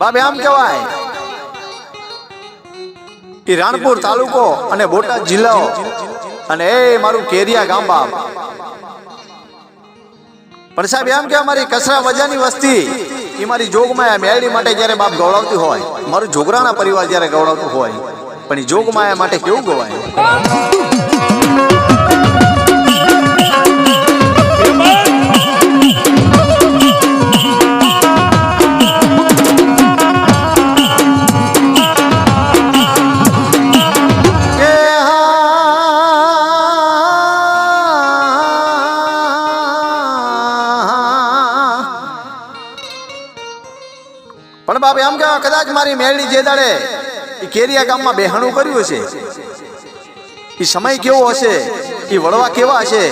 બાપ આમ કહેવાય એ રાણપુર તાલુકો અને બોટાદ જિલ્લો અને એ મારું કેરિયા ગામ બાપ. પણ સાહેબ, એમ કે મારી કસરા વજાની વસ્તી, એ મારી જોગમાયા મેળી માટે જ્યારે બાપ ગૌડાવતી હોય. મારું જોગરાના પરિવાર જ્યારે ગૌડાવતું હોય. પણ એ જોગમાયા માટે કેવું ગવાય? બાપ એમ કે કદાચ મારી મેળડી જે દાડે એ કેરિયા ગામમાં બેહાણું કર્યું હશે. એ સમય કેવો હશે? એ વળવા કેવા હશે?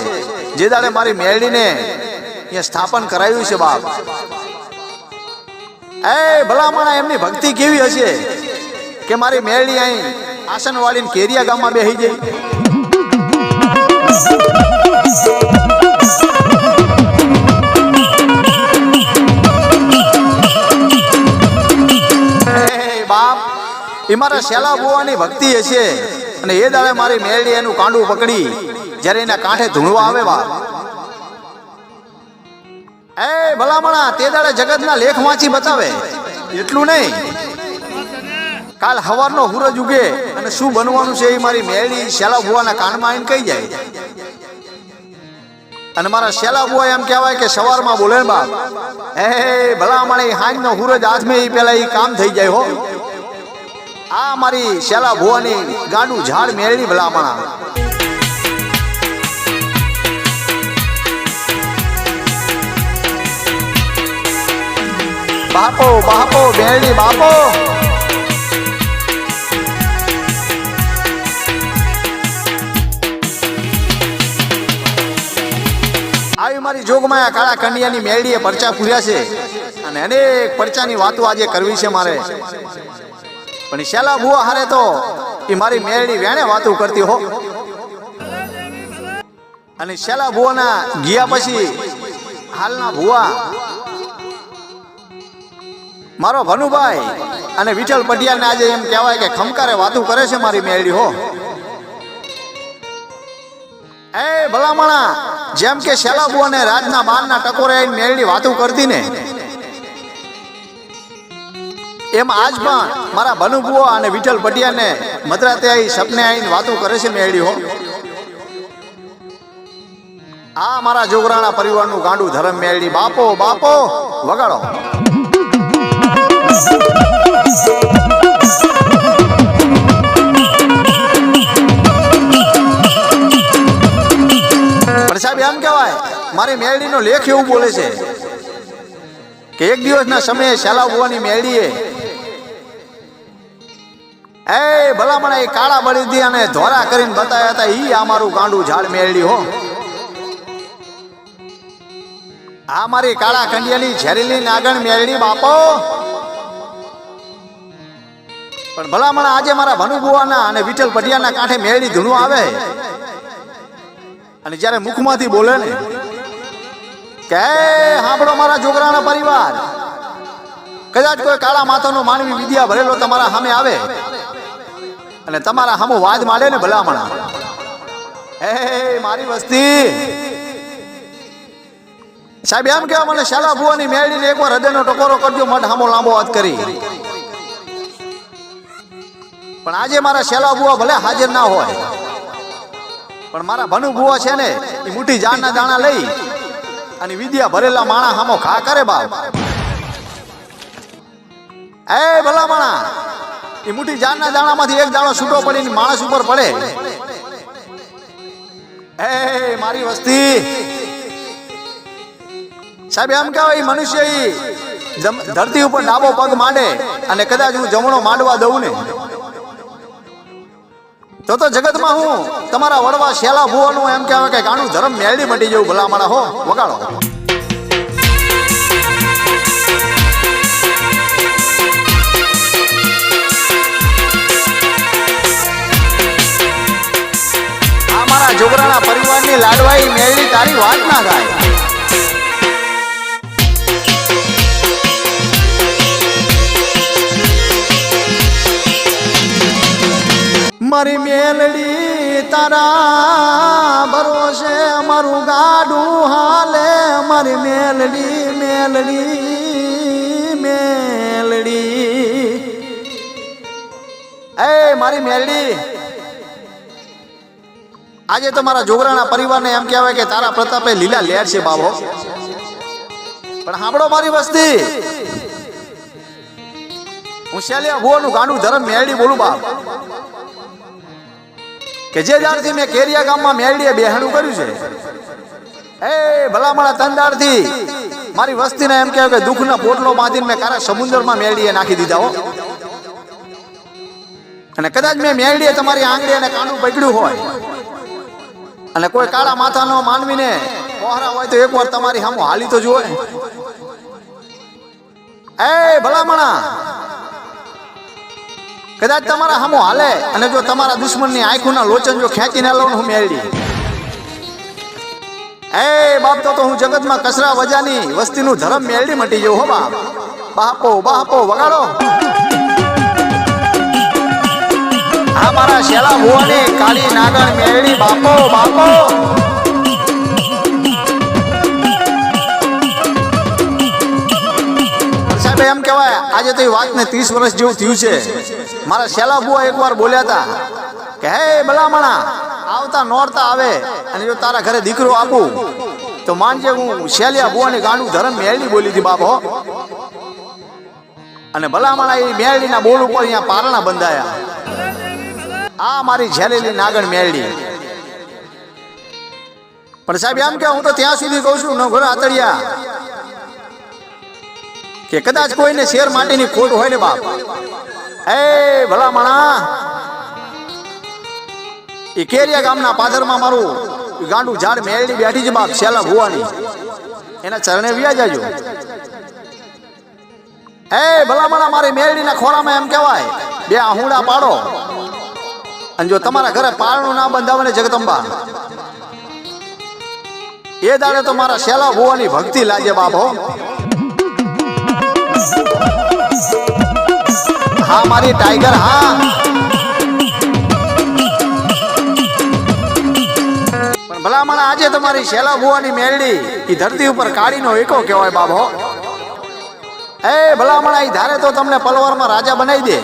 જે દાડે મારી મેળડીને અહીંયા સ્થાપન કરાયું છે બાપ. એ ભલામણા, એમની ભક્તિ કેવી હશે કે મારી મેળડી અહીં આસન વાળીને કેરિયા ગામમાં બેહી જાય? એ મારા શેલા બોવાની ભક્તિ હશે. અને એ દાડે મારી મેળડી એનું કાંડું પકડી, જ્યારે એના કાંઠે ધૂણવા આવે બાપ એ ભલામણા, તે દાડે જગતના લેખ વાંચી બતાવે. એટલું નહીં. કાલ હવારનો સૂરજ ઉગે અને શું બનવાનું છે એ મારી મેળી શેલા બુવાના કાનમાં આવીને કહી જાય. અને મારા શેલા બુઆ એમ કહેવાય કે સવારમાં બોલે બાપ, હે ભલામણે હાંજનો સૂરજ હાથમાં એ પેલા એ કામ થઈ જાય હો. આ મારી શેલા ભુવાની ગાંડું ઝાડ મેળવી ભલામણા બાપો બાપો બેરડી બાપો. આવી મારી જોગમાયા કાળા કંડિયાની મેળડીએ પરચા પૂર્યા છે. અને અનેક પરચાની વાતો આજે કરવી છે મારે. પણ શેલા ભુવા હારે તો એ મારી મેળડી વેણે વાતો કરતી હો. અને શેલા ભુવાના ગયા પછી હાલના ભુવા મારો ભનુભાઈ અને વિઠ્ઠલ પટિયાને આજે એમ કહેવાય કે ખમકારે વાતું કરે છે મારી મેળડી હો. એ ભલામણા, જેમ કે શેલાબુ અને રાજના બારના ટકોરે મેળડી વાતું કરતી ને એમ આજ પણ મારા બનુભુઓ અને વિઠ્ઠલ ભટિયાને મદ્રાતે આવી સપને આવીને વાતો કરે છે મેળ્યો આ મારા જોગરાણા પરિવારનું ગાંડું ધરમ મેળડી બાપો બાપો, વગાડો. પણ સાહેબ, એમ કહેવાય, મારી મેળડીનો લેખ એવું બોલે છે કે એક દિવસના સમયે શાલા બુવાની મેળડીએ એ ભલામણે એ કાળા બળી દી અને ધોરા કરીને બતાવ્યા હતા, ઈ અમારું મારું ગાંડું ઝાડ મેળડી હો. આ મારી કાળા કંડિયાની ઝેરીલી નાગણ મેળડી બાપો. પણ ભલામણ આજે મારા ભનુબુવાના અને વિઠ્ઠલ પટિયાના કાંઠે મેળડી ધૂણું આવે. અને જ્યારે મુખમાંથી બોલે ને, કે હાંભળો મારા છોકરાના પરિવાર. કદાચ કોઈ કાળા માથાનો માનવી વિદ્યા ભરેલો તમારા સામે આવે. અને તમારા સામું વાદ માંડે ને ભલામણા. હે, મારી વસ્તી. સાહેબ, એમ કેવા મને શાલા ભુવાની મેળીને એકવાર હૃદયનો ટકોરો કરજો, મઢ હામો લાંબો વાત કરી. પણ આજે મારા શેલા બુઆ ભલે હાજર ના હોય, પણ મારા ભનુ બુઆ છે ને, એ મુઠ્ઠી જાણના દાણા લઈ અને વિદ્યા ભરેલા માણા હામો ખા કરે બાપ. એ ભલા માણા એ મુઠ્ઠી જાનના દાણામાંથી એક દાણો છૂટો પડીને માણસ ઉપર પડે. એ મારી વસ્તી. સાહેબ, એમ કહેવાય એ મનુષ્ય એ ધરતી ઉપર ડાબો પગ માંડે અને કદાચ હું જમણો માંડવા દઉં ને. તો તો જગતમાં હું તમારા વડવા શેલા ભુવાનું એમ કહેવાય કે ગાણું ધર્મ મેળવી મટી જવું ભલામણા, હો, વગાડો. છોકરાના પરિવારની લાડવાઈ મેળવી તારી વાત ના થાય. મારી મેલડી તારા ભરોસે અમારું ગાડું હાલે. મારી મેલડી મેલડી મેલડી. એ મારી મેલડી આજે તમારા જોગરાના પરિવારને એમ કહેવાય કે તારા પ્રતાપે લીલા લહેર છે બાબો પણ સાંભળો મારી વસ્તી. હું શેલિયા ભુવાનું ગાંડું ધરમ મેલડી બોલું બાપ. કે જે દાડથી મેં કેરિયા ગામમાં મેલડીએ બેહણું કર્યું છે. એ ભલામણા તંદારથી મારી વસ્તીને એમ કહેવાય કે દુઃખના પોટલો બાંધીને મેં કારા સમુદ્રમાં મેલડીએ નાખી દીધા હો. અને કદાચ મેં મેલડીએ તમારી આંગળી અને કાંડું પકડ્યું હોય. અને કોઈ કાળા માથાનો માનવીને પહોરા હોય તો એકવાર તમારી સામે હાલી તો જુઓ એ ભલામણા, કદાચ તમારા સામું હાલે અને જો તમારા દુશ્મનની આંખોના લોચન જો ખેંચીને લો હું મેળવી. એ બાપ તો હું જગતમાં કચરા વજાની વસ્તીનું ધરમ મેળવી મટી જવું હો બાપ. બાપો બાપો, વગાડો. આ મારા શેલા ભુવાની કાળી નાગણ મેળવી બાપો બાપો. આજે તો એ વાતને ત્રીસ વર્ષ જેવું થયું છે. મારા શેલા બુઆ એકવાર બોલ્યા હતા કે, હે ભલામણા, આવતા નોરતા આવે અને જો તારા ઘરે દીકરો આપું, તો માનજે હું શેલિયા બુવાની ગાંડું ધરમ મેળડી બોલી હતી બાપો અને ભલામણા એ મેળડીના બોલ ઉપર અહીંયા પારણા બંધાયા. આ મારી ઝેલેલી નાગણ મેળડી પણ સાહેબ, એમ કે હું તો ત્યાં સુધી કહું છું નઘોર આતળિયા કે કદાચ કોઈને શેર માટેની ખોટ હોય ને બાપ. એ ભલામણા એ કેરિયા ગામના પાદરમાં મારું ગાંડું ઝાડ મેળડી બેઠી છે બાપ, શેલા ભુવાની. એના ચરણે વ્યા જાજો. એ ભલામણા મારી મેળડીના ખોરામાં એમ કહેવાય, બે આહુડા પાડો. અને જો તમારા ઘરે પારણું ના બંધાવે ને જગદંબા, એ દાડે તો મારા શેલા ભુવાની ભક્તિ લાગે બાપ હો. હા, મારી ટાઈગર હા. ભલામણ આજે તમારી શેલા બુવાની મેરડી એ ધરતી ઉપર કાળીનો એકો કહેવાય બાબો. એ ભલામણ એ ધારે તો તમને પલવારમાં રાજા બનાવી દે.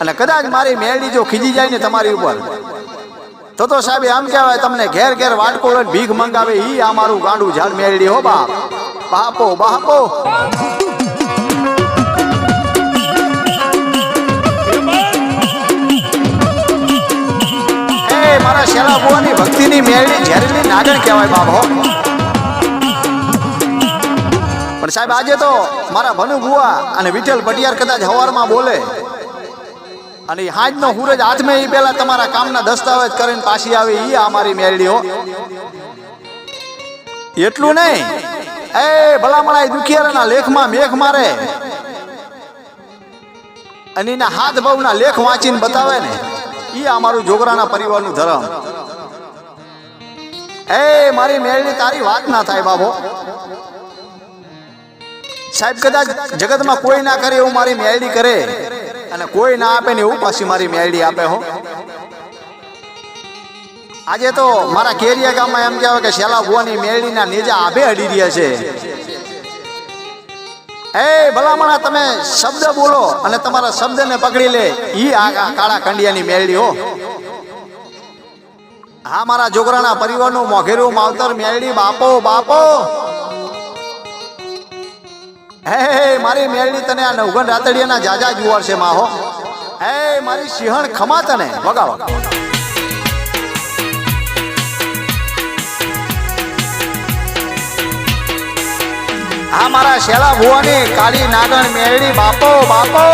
અને કદાચ મારી મેરડી જો ખીજી જાય ને તમારી ઉપર. તો તો સાહેબ આમ કહેવાય, તમને ઘેર ઘેર વાટકો ભીખ મંગાવે ઈ આ મારું ગાંડું ઝાડ મેરડી હો બાપ. બાપો બાપો. મારા શેલા બુવાની ભક્તિની મેળવી ઝેરીની નાગણ કહેવાય બાબો પણ સાહેબ, આજે તો મારા ભનુ બુવા અને વિઠ્ઠલ ભટિયાર કદાચ હવારમાં બોલે. અને હાજનો સૂરજ હાથમાં એ પેલા તમારા કામના દસ્તાવેજ કરીને પાછી આવે એ અમારી મારી મેળડીઓ એટલું નહીં. એ ભલામણા દુખિયારના લેખમાં મેઘ મારે. અને એના હાથ ભાવના લેખ વાંચીને બતાવે ને. ઈ અમારું જોગરાના પરિવારનું ધર્મ. એ મારી મેળની તારી વાત ના થાય બાબો. સાહેબ, કદાચ જગતમાં કોઈ ના કરે એવું મારી મેળડી કરે અને કોઈ ના આપે ને એવું પાછી મારી મેળડી આપે હો. આજે તો મારા કેરિયા ગામમાં એમ કહેવાય કે શેલા ભુવાની મેળડીના નેજા આભે અડી રહ્યા છે. એ ભલામણા, તમે શબ્દ બોલો અને તમારા શબ્દને પકડી લે. ઈ આ કાળા કંડિયાની મેળડી હો. હા, મારા જોગરાના પરિવારનું મોઘેરું માવતર મેળડી બાપો બાપો. હે મારી મેળડી તને આ નવગણ રાતડિયાના જાજા જુવાર છે માહો હે, મારી સિંહણ ખમા તને. વગાડો. આ મારા શેલા ભુવાની કાળી નાગણ મેળડી બાપો બાપો.